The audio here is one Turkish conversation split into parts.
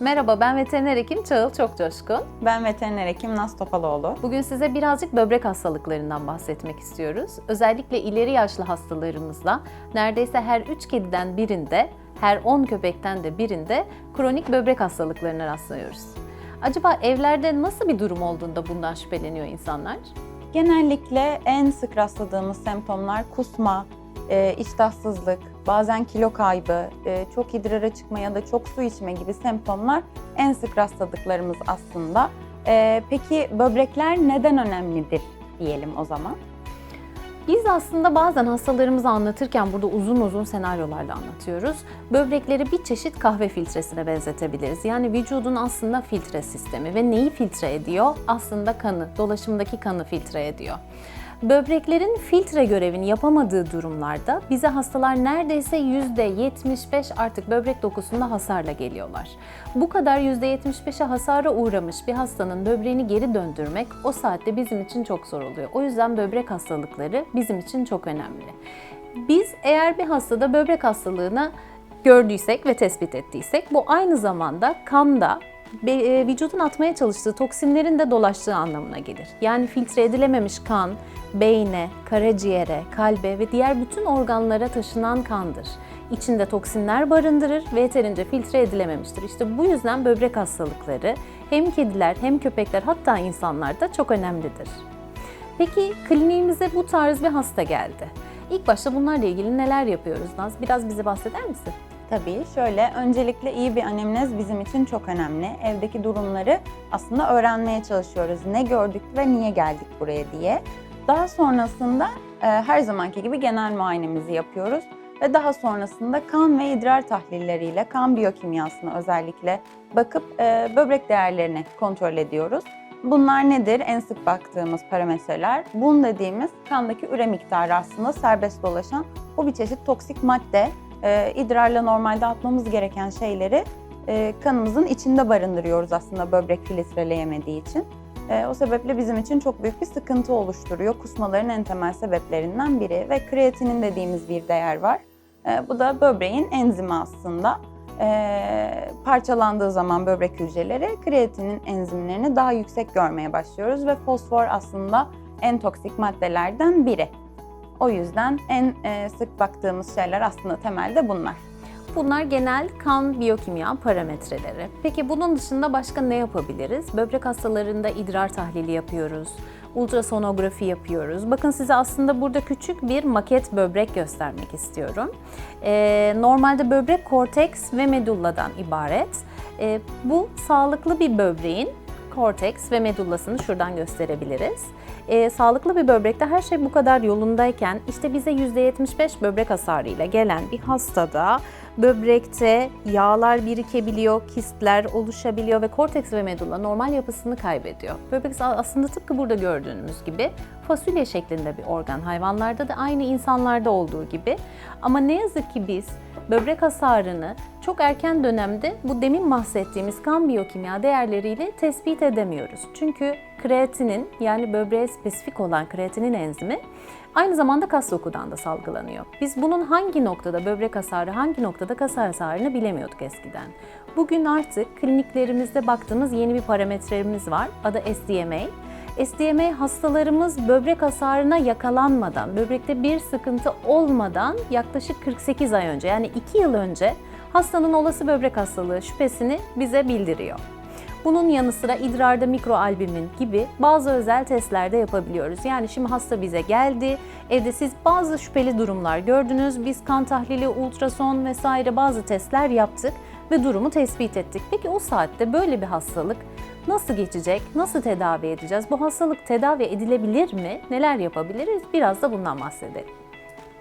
Merhaba ben veteriner hekim Çağıl Çok Coşkun. Ben veteriner hekim Naz Topaloğlu. Bugün size birazcık böbrek hastalıklarından bahsetmek istiyoruz. Özellikle ileri yaşlı hastalarımızda neredeyse her 3 kediden birinde, her 10 köpekten de birinde kronik böbrek hastalıklarına rastlıyoruz. Acaba evlerde nasıl bir durum olduğunda bundan şüpheleniyor insanlar? Genellikle en sık rastladığımız semptomlar kusma, e, iştahsızlık, bazen kilo kaybı, e, çok idrara çıkma ya da çok su içme gibi semptomlar en sık rastladıklarımız aslında. E, peki böbrekler neden önemlidir diyelim o zaman? Biz aslında bazen hastalarımızı anlatırken burada uzun uzun senaryolarla anlatıyoruz. Böbrekleri bir çeşit kahve filtresine benzetebiliriz. Yani vücudun aslında filtre sistemi ve neyi filtre ediyor? Aslında kanı, dolaşımdaki kanı filtre ediyor. Böbreklerin filtre görevini yapamadığı durumlarda bize hastalar neredeyse %75 artık böbrek dokusunda hasarla geliyorlar. Bu kadar %75'e hasara uğramış bir hastanın böbreğini geri döndürmek o saatte bizim için çok zor oluyor. O yüzden böbrek hastalıkları bizim için çok önemli. Biz eğer bir hastada böbrek hastalığına gördüysek ve tespit ettiysek bu aynı zamanda kanda vücudun atmaya çalıştığı toksinlerin de dolaştığı anlamına gelir. Yani filtre edilememiş kan beyne, karaciğere, kalbe ve diğer bütün organlara taşınan kandır. İçinde toksinler barındırır ve yeterince filtre edilememiştir. İşte bu yüzden böbrek hastalıkları hem kediler hem köpekler hatta insanlarda çok önemlidir. Peki kliniğimize bu tarz bir hasta geldi. İlk başta bunlarla ilgili neler yapıyoruz Naz? Biraz bize bahseder misin? Tabii şöyle öncelikle iyi bir anemnez bizim için çok önemli. Evdeki durumları aslında öğrenmeye çalışıyoruz. Ne gördük ve niye geldik buraya diye. Daha sonrasında e, her zamanki gibi genel muayenemizi yapıyoruz ve daha sonrasında kan ve idrar tahlilleriyle kan biyokimyasına özellikle bakıp e, böbrek değerlerini kontrol ediyoruz. Bunlar nedir? En sık baktığımız parametreler. Bun dediğimiz kandaki üre miktarı aslında serbest dolaşan bu bir çeşit toksik madde. E, idrarla normalde atmamız gereken şeyleri e, kanımızın içinde barındırıyoruz aslında böbrek filtreleyemediği için. E, o sebeple bizim için çok büyük bir sıkıntı oluşturuyor. Kusmaların en temel sebeplerinden biri ve kreatinin dediğimiz bir değer var. E, bu da böbreğin enzimi aslında. E, parçalandığı zaman böbrek hücreleri kreatinin enzimlerini daha yüksek görmeye başlıyoruz ve fosfor aslında en toksik maddelerden biri. O yüzden en e, sık baktığımız şeyler aslında temelde bunlar. Bunlar genel kan biyokimya parametreleri. Peki bunun dışında başka ne yapabiliriz? Böbrek hastalarında idrar tahlili yapıyoruz. Ultrasonografi yapıyoruz. Bakın size aslında burada küçük bir maket böbrek göstermek istiyorum. Ee, normalde böbrek korteks ve medulladan ibaret. Ee, bu sağlıklı bir böbreğin korteks ve medullasını şuradan gösterebiliriz. Ee, sağlıklı bir böbrekte her şey bu kadar yolundayken işte bize %75 böbrek hasarıyla gelen bir hastada böbrekte yağlar birikebiliyor, kistler oluşabiliyor ve korteks ve medulla normal yapısını kaybediyor. Böbrek aslında tıpkı burada gördüğünüz gibi fasulye şeklinde bir organ. Hayvanlarda da aynı insanlarda olduğu gibi. Ama ne yazık ki biz böbrek hasarını çok erken dönemde bu demin bahsettiğimiz kan biyokimya değerleriyle tespit edemiyoruz. Çünkü kreatinin yani böbreğe spesifik olan kreatinin enzimi aynı zamanda kas dokudan da salgılanıyor. Biz bunun hangi noktada böbrek hasarı, hangi noktada kas hasarını bilemiyorduk eskiden. Bugün artık kliniklerimizde baktığımız yeni bir parametremiz var. Adı SDMA. SDMA hastalarımız böbrek hasarına yakalanmadan, böbrekte bir sıkıntı olmadan yaklaşık 48 ay önce yani 2 yıl önce hastanın olası böbrek hastalığı şüphesini bize bildiriyor. Bunun yanı sıra idrarda mikroalbumin gibi bazı özel testler de yapabiliyoruz. Yani şimdi hasta bize geldi, evde siz bazı şüpheli durumlar gördünüz, biz kan tahlili, ultrason vesaire bazı testler yaptık ve durumu tespit ettik. Peki o saatte böyle bir hastalık nasıl geçecek, nasıl tedavi edeceğiz? Bu hastalık tedavi edilebilir mi? Neler yapabiliriz? Biraz da bundan bahsedelim.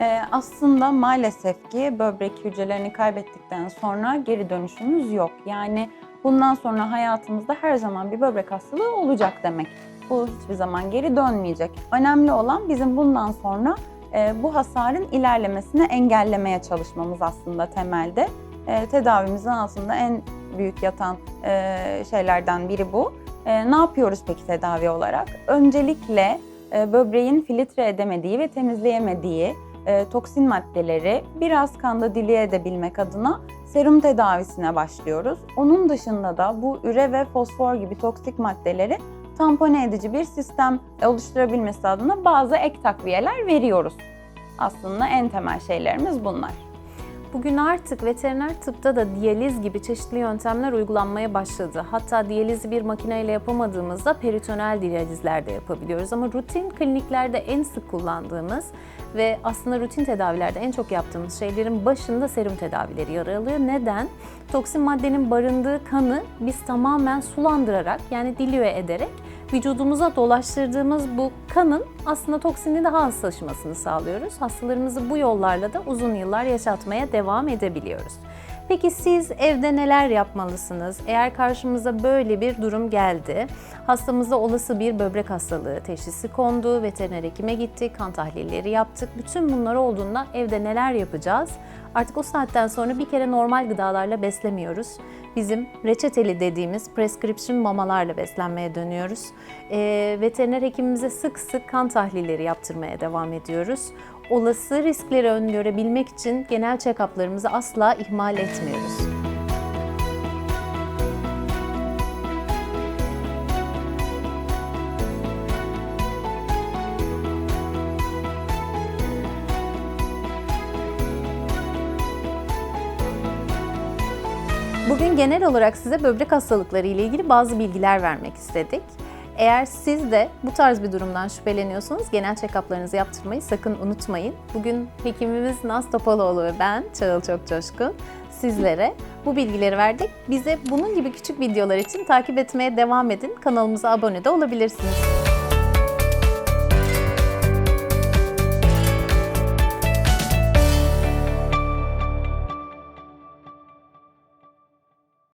Ee, aslında maalesef ki böbrek hücrelerini kaybettikten sonra geri dönüşümüz yok. Yani bundan sonra hayatımızda her zaman bir böbrek hastalığı olacak demek. Bu hiçbir zaman geri dönmeyecek. Önemli olan bizim bundan sonra e, bu hasarın ilerlemesini engellemeye çalışmamız aslında temelde. E, tedavimizin aslında en büyük yatan e, şeylerden biri bu. Ne yapıyoruz peki tedavi olarak? Öncelikle böbreğin filtre edemediği ve temizleyemediği e, toksin maddeleri biraz kanda diliye edebilmek adına serum tedavisine başlıyoruz. Onun dışında da bu üre ve fosfor gibi toksik maddeleri tampone edici bir sistem oluşturabilmesi adına bazı ek takviyeler veriyoruz. Aslında en temel şeylerimiz bunlar. Bugün artık veteriner tıpta da diyaliz gibi çeşitli yöntemler uygulanmaya başladı. Hatta diyalizi bir makineyle yapamadığımızda peritoneal diyalizler de yapabiliyoruz. Ama rutin kliniklerde en sık kullandığımız ve aslında rutin tedavilerde en çok yaptığımız şeylerin başında serum tedavileri yer alıyor. Neden? Toksin maddenin barındığı kanı biz tamamen sulandırarak yani dilüye ederek vücudumuza dolaştırdığımız bu kanın aslında toksini daha az taşımasını sağlıyoruz. Hastalarımızı bu yollarla da uzun yıllar yaşatmaya devam edebiliyoruz. Peki siz evde neler yapmalısınız? Eğer karşımıza böyle bir durum geldi, hastamızda olası bir böbrek hastalığı teşhisi kondu, veteriner hekime gittik, kan tahlilleri yaptık. Bütün bunlar olduğunda evde neler yapacağız? Artık o saatten sonra bir kere normal gıdalarla beslemiyoruz. Bizim reçeteli dediğimiz prescription mamalarla beslenmeye dönüyoruz. Ee, veteriner hekimimize sık sık kan tahlilleri yaptırmaya devam ediyoruz. Olası riskleri öngörebilmek için genel check-up'larımızı asla ihmal etmiyoruz. Bugün genel olarak size böbrek hastalıkları ile ilgili bazı bilgiler vermek istedik. Eğer siz de bu tarz bir durumdan şüpheleniyorsanız genel check-up'larınızı yaptırmayı sakın unutmayın. Bugün hekimimiz Naz Topaloğlu ve ben Çağıl Çok Coşkun sizlere bu bilgileri verdik. Bize bunun gibi küçük videolar için takip etmeye devam edin. Kanalımıza abone de olabilirsiniz.